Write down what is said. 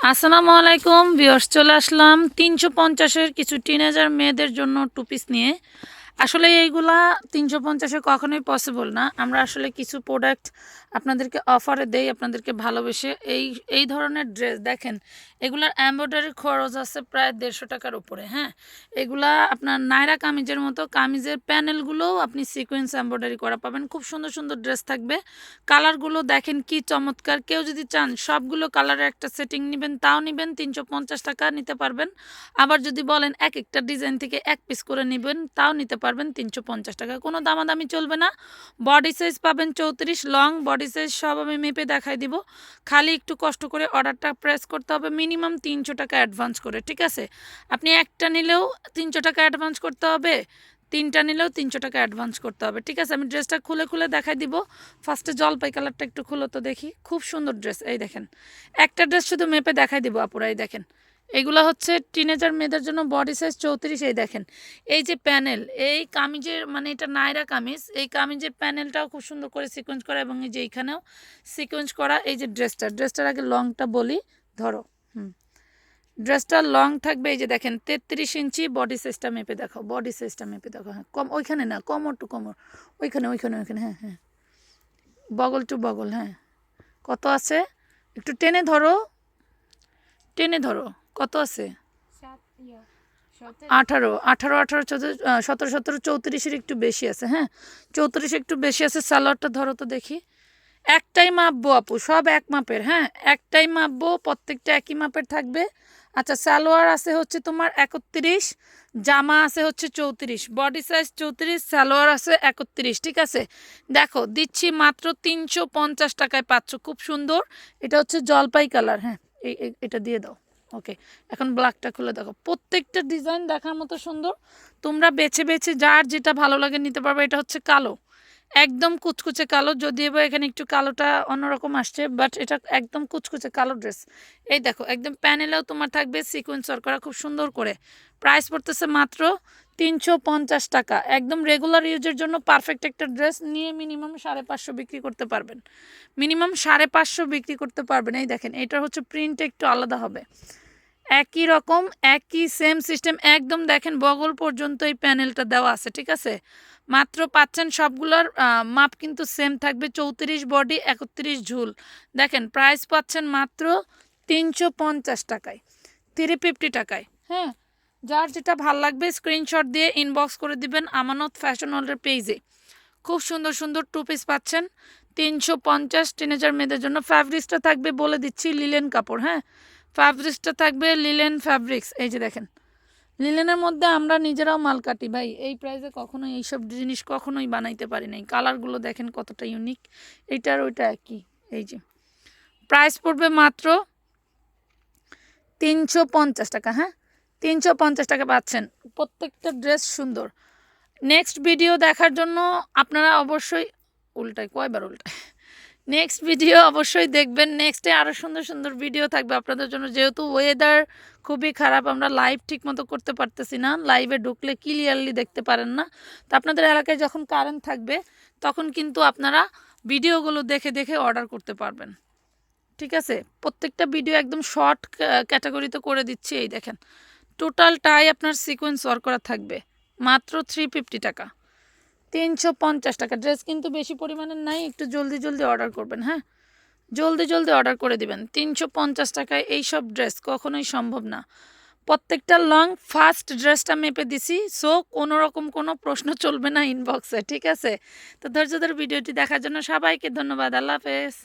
আসসালামু আলাইকুম বিয়স চলে আসলাম তিনশো পঞ্চাশের কিছু টিনেজার মেয়েদের জন্য টুপিস নিয়ে। আসলে এইগুলা তিনশো পঞ্চাশে কখনোই পসিবল না। আমরা আসলে কিছু প্রোডাক্ট আপনাদেরকে অফারে দেই, আপনাদেরকে ভালোবেসে। এই এই ধরনের ড্রেস দেখেন এগুলার এমব্রয়ডারি খরচ আছে প্রায় দেড়শো টাকার উপরে হ্যাঁ? এগুলা আপনার নায়রা কামিজের মতো, কামিজের প্যানেলগুলোও আপনি সিকোয়েন্স এমব্রয়ডারি করা পাবেন। খুব সুন্দর সুন্দর ড্রেস থাকবে। কালারগুলো দেখেন কি চমৎকার। কেউ যদি চান, সবগুলো কালারের একটা সেটিং নেবেন, তাও নেবেন, তিনশো পঞ্চাশ টাকা নিতে পারবেন। আবার যদি বলেন এক একটা ডিজাইন থেকে এক পিস করে নেবেন, তাও নিতে পারবেন তিনশো পঞ্চাশ টাকা। কোনো দামাদামি চলবে না। বডি সাইজ পাবেন চৌত্রিশ লং বডি সাইজ সব আমি মেপে দেখাই দিব। খালি একটু কষ্ট করে অর্ডারটা প্রেস করতে হবে মিনিমাম তিনশো টাকা অ্যাডভান্স করে, ঠিক আছে? আপনি একটা নিলেও তিনশো টাকা অ্যাডভান্স করতে হবে, তিনটা নিলেও তিনশো টাকা অ্যাডভান্স করতে হবে, ঠিক আছে? আমি ড্রেসটা খুলে খুলে দেখাই দিব। ফার্স্টে জলপাই কালারটা একটু খুলো তো দেখি। খুব সুন্দর ড্রেস এই দেখেন। একটা ড্রেস শুধু মেপে দেখাই দিব আপুরা, এই দেখেন। এগুলো হচ্ছে টিনেজার মেয়েদের জন্য বডি সাইজ চৌত্রিশ, এই দেখেন। এই যে প্যানেল এই কামিজের মানে এটা নায়রা কামিজ, এই কামিজের প্যানেলটাও খুব সুন্দর করে সিকোয়েন্স করা এবং এই যে এইখানেও সিকোয়েন্স করা, এই যে ড্রেসটা ড্রেসটার আগে লংটা বলি, ধরো, হুম। ড্রেসটা লং থাকবে, এই যে দেখেন, তেত্রিশ ইঞ্চি বডি সাইজটা মেপে দেখো বডি সাইজটা মেপে দেখো হ্যাঁ কম, ওইখানে না কমর টু কমর ওইখানে ওইখানে ওইখানে হ্যাঁ হ্যাঁ। বগল টু বগল হ্যাঁ। কত আছে? একটু টেনে ধরো টেনে ধরো। কত আছে? আঠারো আঠারো আঠারো চৌত্রিশ সতেরো সতেরো চৌত্রিশের একটু বেশি আছে হ্যাঁ? চৌত্রিশ একটু বেশি আছে সালোয়ারটা ধরো তো দেখি। একটাই মাপবো আপু সব এক মাপের হ্যাঁ? একটাই মাপবো প্রত্যেকটা একই মাপের থাকবে। আচ্ছা সালোয়ার আছে হচ্ছে তোমার একত্রিশ জামা আছে হচ্ছে চৌত্রিশ বডি সাইজ চৌত্রিশ সালোয়ার আছে একত্রিশ ঠিক আছে? দেখো দিচ্ছি মাত্র তিনশো পঞ্চাশ টাকায় পাচ্ছ খুব সুন্দর। এটা হচ্ছে জলপাই কালার হ্যাঁ? এটা দিয়ে দাও। ওকে এখন ব্ল্যাকটা খুলে দেখো। প্রত্যেকটা ডিজাইন দেখার মতো সুন্দর। তোমরা বেছে বেছে যার যেটা ভালো লাগে নিতে পারবে, এটা হচ্ছে কালো। একদম কুচকুচে কালো, যদিও বা এখানে একটু কালোটা অন্যরকম আসছে বাট এটা একদম কুচকুচে কালো ড্রেস এই দেখো, একদম প্যানেলেও তোমার থাকবে সিকোয়েন্স করা খুব সুন্দর করে। প্রাইস পড়তেছে মাত্র তিনশো পঞ্চাশ টাকা। একদম রেগুলার ইউজের জন্য পারফেক্ট একটা ড্রেস নিয়ে মিনিমাম সাড়ে পাঁচশো বিক্রি করতে পারবেন। মিনিমাম সাড়ে পাঁচশো বিক্রি করতে পারবেন। এই দেখেন এটা হচ্ছে প্রিন্ট একটু আলাদা হবে। একই রকম, একই সেম সিস্টেম একদম দেখেন বগল পর্যন্ত এই প্যানেলটা দেওয়া আছে, ঠিক আছে? মাত্র পাচ্ছেন সবগুলোর মাপ কিন্তু সেম থাকবে চৌত্রিশ বডি একত্রিশ ঝুল। দেখেন প্রাইস পাচ্ছেন মাত্র তিনশো পঞ্চাশ টাকায় থ্রি ফিফটি টাকায় হ্যাঁ? যার যেটা ভালো লাগবে স্ক্রিনশট দিয়ে ইনবক্স করে দিবেন আমানত ফ্যাশন হলের পেজে খুব সুন্দর সুন্দর টু পিস পাচ্ছেন, তিনশো পঞ্চাশ টিনেজার মেয়েদের জন্য। ফ্যাব্রিক্সটা থাকবে বলে দিচ্ছি লিলেন কাপড় হ্যাঁ? ফ্যাব্রিক্সটা থাকবে লিলেন ফ্যাব্রিক্স এই যে দেখেন। লিলেনের মধ্যে আমরা নিজেরাও মাল কাটি, ভাই। এই প্রাইসে কখনোই এইসব জিনিস কখনোই বানাইতে পারি নাই। কালারগুলো দেখেন কতটা ইউনিক এইটার ওইটা একই, এই যে। প্রাইস পড়বে মাত্র তিনশো পঞ্চাশ টাকা হ্যাঁ? তিনশো পঞ্চাশ টাকা পাচ্ছেন। প্রত্যেকটা ড্রেস সুন্দর। নেক্সট ভিডিও দেখার জন্য আপনারা অবশ্যই উল্টায়, কয়বার উল্টায়? নেক্সট ভিডিও অবশ্যই দেখবেন। নেক্সটে আরও সুন্দর সুন্দর ভিডিও থাকবে আপনাদের জন্য। যেহেতু ওয়েদার খুবই খারাপ, আমরা লাইভ ঠিক মতো করতে পারতেছি না। লাইভে ঢুকলে ক্লিয়ারলি দেখতে পারেন না। তো আপনাদের এলাকায় যখন কারেন্ট থাকবে, তখন কিন্তু আপনারা ভিডিওগুলো দেখে দেখে অর্ডার করতে পারবেন। ঠিক আছে? প্রত্যেকটা ভিডিও একদম শর্ট ক্যাটাগরিতে করে দিচ্ছি। এই দেখেন টোটালটাই আপনার সিকোয়েন্স ওয়ার্ক করা থাকবে। মাত্র থ্রি ফিফটি টাকা। তিনশো পঞ্চাশ টাকা। ড্রেস কিন্তু বেশি পরিমাণে নাই, একটু জলদি জলদি অর্ডার করবেন হ্যাঁ? জলদি জলদি অর্ডার করে দিবেন। তিনশো পঞ্চাশ টাকায় এইসব ড্রেস কখনোই সম্ভব না। প্রত্যেকটা লং ফার্স্ট ড্রেসটা মেপে দিছি সো কোনো রকম কোনো প্রশ্ন চলবে না ইনবক্সে ঠিক আছে? তো ধৈর্য ধরে ভিডিওটি দেখার জন্য সবাইকে ধন্যবাদ, আল্লাহ হাফেজ।